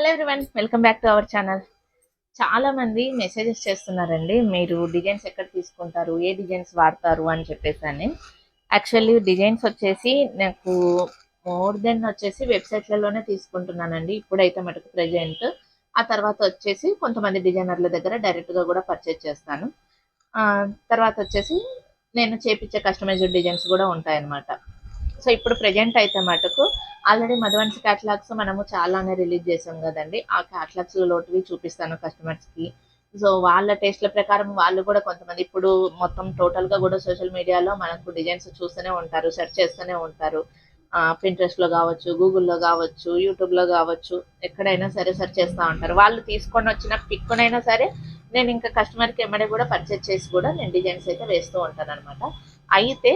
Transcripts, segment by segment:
Hello everyone welcome back to our channel చాలా మంది messages చేస్తున్నారండి. మీరు డిజైన్స్ ఎక్కడ తీసుకుంటారు? ఏ డిజైన్స్ వాడతారు? అని చెప్పేసి అని. యాక్చువల్లీ డిజైన్స్ వచ్చేసి నాకు మోర్ దెన్ వచ్చేసి వెబ్సైట్లలోనే తీసుకుంటున్నానండి. ఇప్పుడైతే మటుకు ప్రజెంట్ ఆ తర్వాత వచ్చేసి కొంతమంది డిజైనర్ల దగ్గర డైరెక్ట్గా కూడా పర్చేజ్ చేస్తాను. ఆ, తర్వాత వచ్చేసి నేను చేపించే కస్టమైజ్డ్ డిజైన్స్ కూడా ఉంటాయన్నమాట. సో ఇప్పుడు ప్రజెంట్ అయితే మటుకు ఆల్రెడీ మధువన్స్ క్యాటలాగ్స్ మనము చాలానే రిలీజ్ చేసాం కదండి. ఆ క్యాటలాగ్స్ లోటివి చూపిస్తాను కస్టమర్స్కి. సో వాళ్ళ టేస్ట్ల ప్రకారం వాళ్ళు కూడా కొంతమంది ఇప్పుడు మొత్తం టోటల్గా కూడా సోషల్ మీడియాలో మనకు డిజైన్స్ చూస్తూనే ఉంటారు సెర్చ్ చేస్తూనే ఉంటారు. పింట్రెస్ట్లో కావచ్చు గూగుల్లో కావచ్చు యూట్యూబ్లో కావచ్చు ఎక్కడైనా సరే సెర్చ్ చేస్తూ ఉంటారు. వాళ్ళు తీసుకొని వచ్చిన పిక్కునైనా సరే నేను ఇంకా కస్టమర్కి ఎమ్మడే కూడా పర్చేజ్ చేసి కూడా నేను డిజైన్స్ అయితే వేస్తూ ఉంటాను అనమాట అయితే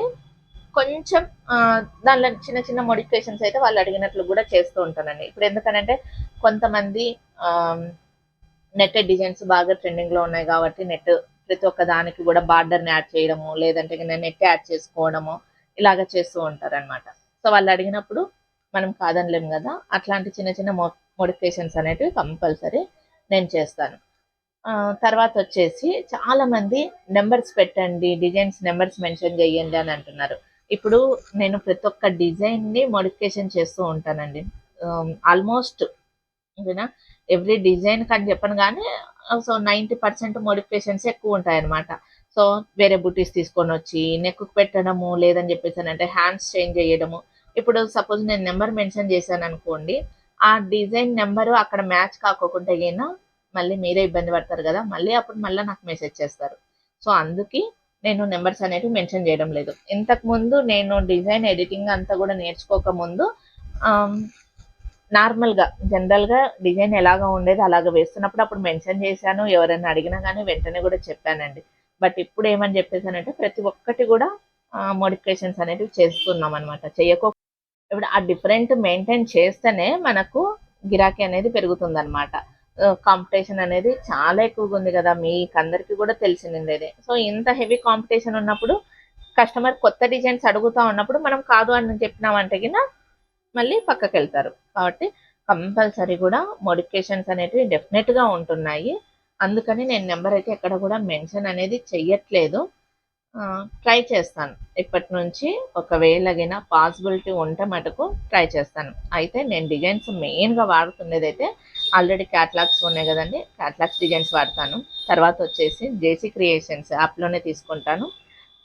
కొంచెం దానిలో చిన్న చిన్న మోడిఫికేషన్స్ అయితే వాళ్ళు అడిగినట్లు కూడా చేస్తూ ఉంటానండి. ఇప్పుడు ఎందుకనంటే కొంతమంది నెట్ డిజైన్స్ బాగా ట్రెండింగ్లో ఉన్నాయి కాబట్టి నెట్ ప్రతి ఒక్క దానికి కూడా బార్డర్ని యాడ్ చేయడము లేదంటే నెట్ యాడ్ చేసుకోవడము ఇలాగ చేస్తూ ఉంటారనమాట సో వాళ్ళు అడిగినప్పుడు మనం కాదనలేం కదా అట్లాంటి చిన్న చిన్న మోడిఫికేషన్స్ అనేటివి కంపల్సరీ నేను చేస్తాను. ఆ, తర్వాత వచ్చేసి చాలా మంది నెంబర్స్ పెట్టండి డిజైన్స్ నెంబర్స్ మెన్షన్ చేయండి అని అంటున్నారు. ఇప్పుడు నేను ప్రతి ఒక్క డిజైన్ని మోడిఫికేషన్ చేస్తూ ఉంటానండి. ఆల్మోస్ట్ ఓకేనా ఎవ్రీ డిజైన్ కానీ చెప్పను కానీ సో నైంటీ పర్సెంట్ మోడిఫికేషన్స్ ఎక్కువ ఉంటాయి అనమాట సో వేరే బుటీస్ తీసుకొని వచ్చి నెక్కు పెట్టడము లేదని చెప్పేసి అంటే హ్యాండ్స్ చేంజ్ చేయడము. ఇప్పుడు సపోజ్ నేను నెంబర్ మెన్షన్ చేశాను అనుకోండి ఆ డిజైన్ నెంబరు అక్కడ మ్యాచ్ కాకోకుండా అయినా మళ్ళీ మీరే ఇబ్బంది పడతారు కదా మళ్ళీ అప్పుడు మళ్ళీ నాకు మెసేజ్ చేస్తారు. సో అందుకే నేను నెంబర్స్ అనేవి మెన్షన్ చేయడం లేదు. ఇంతకు ముందు నేను డిజైన్ ఎడిటింగ్ అంతా కూడా నేర్చుకోక ముందు నార్మల్గా జనరల్గా డిజైన్ ఎలాగా ఉండేది అలాగ వేస్తున్నప్పుడు అప్పుడు మెన్షన్ చేశాను. ఎవరైనా అడిగినా కానీ వెంటనే కూడా చెప్పానండి. బట్ ఇప్పుడు ఏమని చెప్పేసానంటే ప్రతి ఒక్కటి కూడా మోడిఫికేషన్స్ అనేవి చేస్తున్నాం అనమాట చేయకో ఇప్పుడు ఆ డిఫరెంట్ మెయింటైన్ చేస్తేనే మనకు గిరాకీ అనేది పెరుగుతుంది అనమాట కాంపిటీషన్ అనేది చాలా ఎక్కువగా ఉంది కదా. మీకు అందరికీ కూడా తెలిసిందేదే సో ఇంత హెవీ కాంపిటీషన్ ఉన్నప్పుడు కస్టమర్ కొత్త డిజైన్స్ అడుగుతా ఉన్నప్పుడు మనం కాదు అని చెప్పినామంటే కింద మళ్ళీ పక్కకి వెళ్తారు కాబట్టి కంపల్సరీ కూడా మోడిఫికేషన్స్ అనేటివి డెఫినెట్గా ఉంటున్నాయి. అందుకని నేను నెంబర్ అయితే ఎక్కడ కూడా మెన్షన్ అనేది చెయ్యట్లేదు. ట్రై చేస్తాను. ఇప్పటి నుంచి ఒకవేళగిన పాసిబిలిటీ ఉంటే మటుకు ట్రై చేస్తాను. అయితే నేను డిజైన్స్ మెయిన్గా వాడుతుండేది అయితే ఆల్రెడీ క్యాటలాగ్స్ ఉన్నాయి కదండి. క్యాటలాగ్స్ డిజైన్స్ వాడతాను. తర్వాత వచ్చేసి జేసీ క్రియేషన్స్ యాప్లోనే తీసుకుంటాను.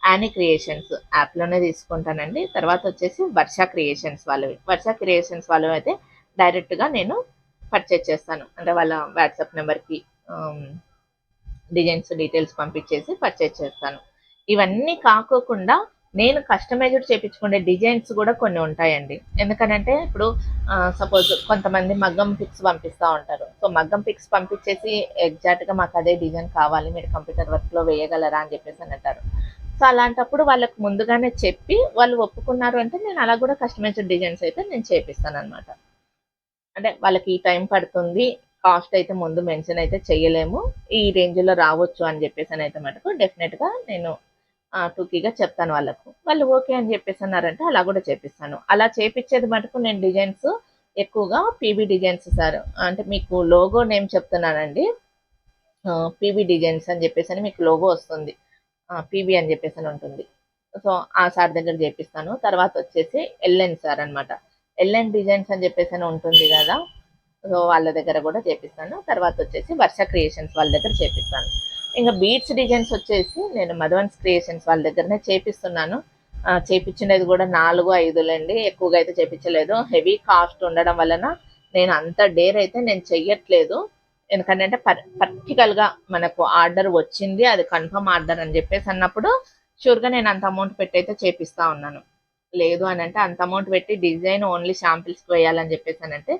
యానీ క్రియేషన్స్ యాప్లోనే తీసుకుంటానండి. తర్వాత వచ్చేసి వర్ష క్రియేషన్స్ వాళ్ళవి వర్ష క్రియేషన్స్ వాళ్ళవి అయితే డైరెక్ట్గా నేను పర్చేజ్ చేస్తాను. అంటే వాళ్ళ వాట్సాప్ నెంబర్కి డిజైన్స్ డీటెయిల్స్ పంపించేసి పర్చేజ్ చేస్తాను. ఇవన్నీ కాకోకుండా నేను కస్టమైజ్డ్ చేపించుకునే డిజైన్స్ కూడా కొన్ని ఉంటాయండి. ఎందుకనంటే ఇప్పుడు సపోజ్ కొంతమంది మగ్గం పిక్స్ పంపిస్తూ ఉంటారు. సో మగ్గం పిక్స్ పంపించేసి ఎగ్జాక్ట్గా మాకు అదే డిజైన్ కావాలి మీరు కంప్యూటర్ వర్క్లో వేయగలరా అని చెప్పేసి అని అంటారు. సో అలాంటప్పుడు వాళ్ళకి ముందుగానే చెప్పి వాళ్ళు ఒప్పుకున్నారు అంటే నేను అలా కూడా కస్టమైజ్డ్ డిజైన్స్ అయితే నేను చేపిస్తాను అనమాట అంటే వాళ్ళకి ఈ టైం పడుతుంది కాస్ట్ అయితే ముందు మెన్షన్ అయితే చేయలేము ఈ రేంజ్లో రావచ్చు అని చెప్పేసి అని అయితే మటుకు డెఫినెట్గా నేను టూకీగా చెప్తాను వాళ్ళకు. వాళ్ళు ఓకే అని చెప్పేసి అన్నారంటే అలా కూడా చేపిస్తాను. అలా చేపించేది మటుకు నేను డిజైన్స్ ఎక్కువగా పీబీ డిజైన్స్ సార్. అంటే మీకు లోగో నేమ్ చెప్తున్నానండి. పీబీ డిజైన్స్ అని చెప్పేసి అని మీకు లోగో వస్తుంది. పీబీ అని చెప్పేసి అని ఉంటుంది. సో ఆ సార్ దగ్గర చేపిస్తాను. తర్వాత వచ్చేసి ఎల్ఎన్ సార్ అనమాట ఎల్ఎన్ డిజైన్స్ అని చెప్పేసి అని ఉంటుంది కదా. సో వాళ్ళ దగ్గర కూడా చేపిస్తాను. తర్వాత వచ్చేసి వర్ష క్రియేషన్స్ వాళ్ళ దగ్గర చేపిస్తాను. ఇంకా బీట్స్ డిజైన్స్ వచ్చేసి నేను మధువన్స్ క్రియేషన్స్ వాళ్ళ దగ్గరనే చేపిస్తున్నాను. ఆ, చేపించినది కూడా నాలుగు ఐదులండి. ఎక్కువగా అయితే చేపించలేదు. హెవీ కాస్ట్ ఉండడం వలన నేను అంత డేర్ అయితే నేను చెయ్యట్లేదు. ఎందుకంటే పర్ పర్టికల్గా మనకు ఆర్డర్ వచ్చింది అది కన్ఫర్మ్ ఆర్డర్ అని చెప్పేసి అన్నప్పుడు షూర్గా నేను అంత అమౌంట్ పెట్టి అయితే చేపిస్తా ఉన్నాను. లేదు అని అంటే అంత అమౌంట్ పెట్టి డిజైన్ ఓన్లీ శాంపిల్స్కి వేయాలని చెప్పేసి అంటే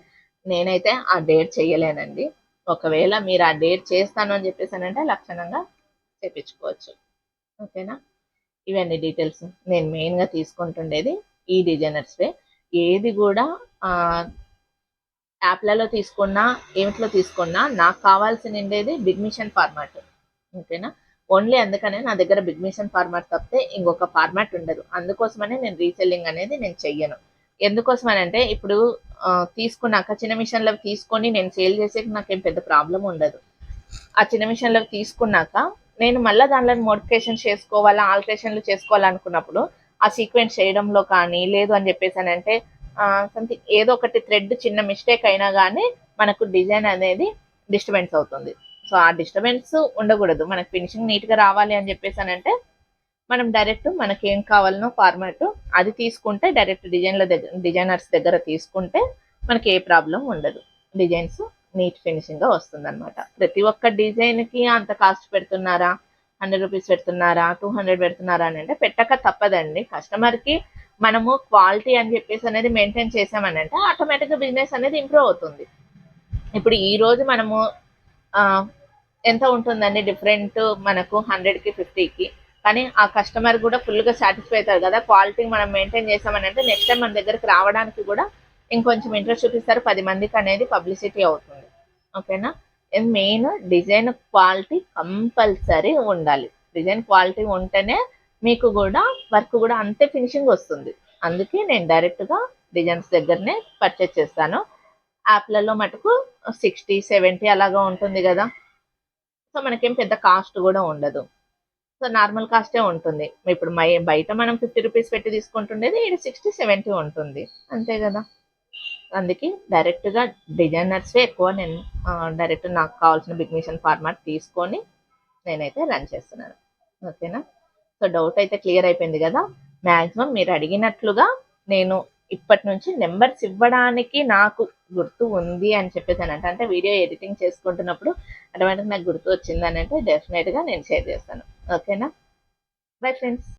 నేనైతే ఆ డేట్ చేయలేనండి ఒకవేళ మీరు ఆ డేట్ చేస్తాను అని చెప్పేసి లక్షణంగా చేపించుకోవచ్చు. ఓకేనా? ఇవన్నీ డీటెయిల్స్ నేను మెయిన్గా తీసుకుంటుండేది ఈ డిజైనర్స్వే ఏది కూడా యాప్లలో తీసుకున్నా ఏమిట్లో తీసుకున్నా నాకు కావాల్సి ఉండేది బిగ్ మిషన్ ఫార్మాట్. ఓకేనా? ఓన్లీ అందుకనే నా దగ్గర బిగ్ మిషన్ ఫార్మాట్ తప్పితే ఇంకొక ఫార్మాట్ ఉండదు. అందుకోసమనే నేను రీసెల్లింగ్ అనేది నేను చెయ్యను. ఎందుకోసమని అంటే ఇప్పుడు తీసుకున్నాక చిన్న మిషన్లో తీసుకొని నేను సేల్ చేసే నాకేం పెద్ద ప్రాబ్లం ఉండదు. ఆ చిన్న మిషన్లో తీసుకున్నాక నేను మళ్ళీ దానిలో మోడిఫికేషన్ చేసుకోవాలా ఆల్టరేషన్లు చేసుకోవాలనుకున్నప్పుడు ఆ సీక్వెన్స్ చేయడంలో కానీ లేదు అని చెప్పేసి అని అంటే సంథింగ్ ఏదో ఒకటి థ్రెడ్ చిన్న మిస్టేక్ అయినా కానీ మనకు డిజైన్ అనేది డిస్టర్బెన్స్ అవుతుంది. సో ఆ డిస్టర్బెన్స్ ఉండకూడదు. మనకు ఫినిషింగ్ నీట్గా రావాలి అని చెప్పేసి అని అంటే మనం డైరెక్ట్ మనకి ఏం కావాలనో ఫార్మాట్ అది తీసుకుంటే డైరెక్ట్ డిజైన్ల దగ్గర డిజైనర్స్ దగ్గర తీసుకుంటే మనకి ఏ ప్రాబ్లం ఉండదు. డిజైన్స్ నీట్ ఫినిషింగ్గా వస్తుంది అనమాట ప్రతి ఒక్క డిజైన్కి అంత కాస్ట్ పెడుతున్నారా? హండ్రెడ్ రూపీస్ పెడుతున్నారా? టూ హండ్రెడ్ పెడుతున్నారా అని అంటే పెట్టక తప్పదండి. కస్టమర్కి మనము క్వాలిటీ అని చెప్పేసి అనేది మెయింటైన్ చేసామని అంటే ఆటోమేటిక్గా బిజినెస్ అనేది ఇంప్రూవ్ అవుతుంది. ఇప్పుడు ఈ రోజు మనము ఆ, ఎంత ఉంటుందండి? డిఫరెంట్ మనకు హండ్రెడ్కి ఫిఫ్టీకి కానీ ఆ కస్టమర్ కూడా ఫుల్గా సాటిస్ఫై అవుతారు కదా. క్వాలిటీ మనం మెయింటైన్ చేసామని అంటే నెక్స్ట్ టైం మన దగ్గరికి రావడానికి కూడా ఇంకొంచెం ఇంట్రెస్ట్ చూపిస్తారు. పది మందికి అనేది పబ్లిసిటీ అవుతుంది. ఓకేనా? మెయిన్ డిజైన్ క్వాలిటీ కంపల్సరీ ఉండాలి. డిజైన్ క్వాలిటీ ఉంటేనే మీకు కూడా వర్క్ కూడా అంతే ఫినిషింగ్ వస్తుంది. అందుకే నేను డైరెక్ట్గా డిజైన్స్ దగ్గరనే పర్చేస్ చేస్తాను. యాప్లలో మటుకు సిక్స్టీ సెవెంటీ అలాగా ఉంటుంది కదా. సో మనకేం పెద్ద కాస్ట్ కూడా ఉండదు. సో నార్మల్ కాస్టే ఉంటుంది. ఇప్పుడు మై బయట మనం ఫిఫ్టీ రూపీస్ పెట్టి తీసుకుంటుండేది ఇది సిక్స్టీ సెవెంటీ ఉంటుంది. అంతే కదా. అందుకే డైరెక్ట్గా డిజైనర్సే ఎక్కువ నేను డైరెక్ట్ నాకు కావాల్సిన బిగ్ మిషన్ ఫార్మాట్ తీసుకొని నేనైతే రన్ చేస్తున్నాను. ఓకేనా? సో డౌట్ అయితే క్లియర్ అయిపోయింది కదా. మ్యాక్సిమం మీరు అడిగినట్లుగా నేను ఇప్పటి నుంచి నెంబర్స్ ఇవ్వడానికి నాకు గుర్తు ఉంది అని చెప్పేసి అని అంటే అంటే వీడియో ఎడిటింగ్ చేసుకుంటున్నప్పుడు అటువంటి నాకు గుర్తు వచ్చింది అని అంటే డెఫినెట్గా నేను షేర్ చేస్తాను. ఓకేనా? Bye friends.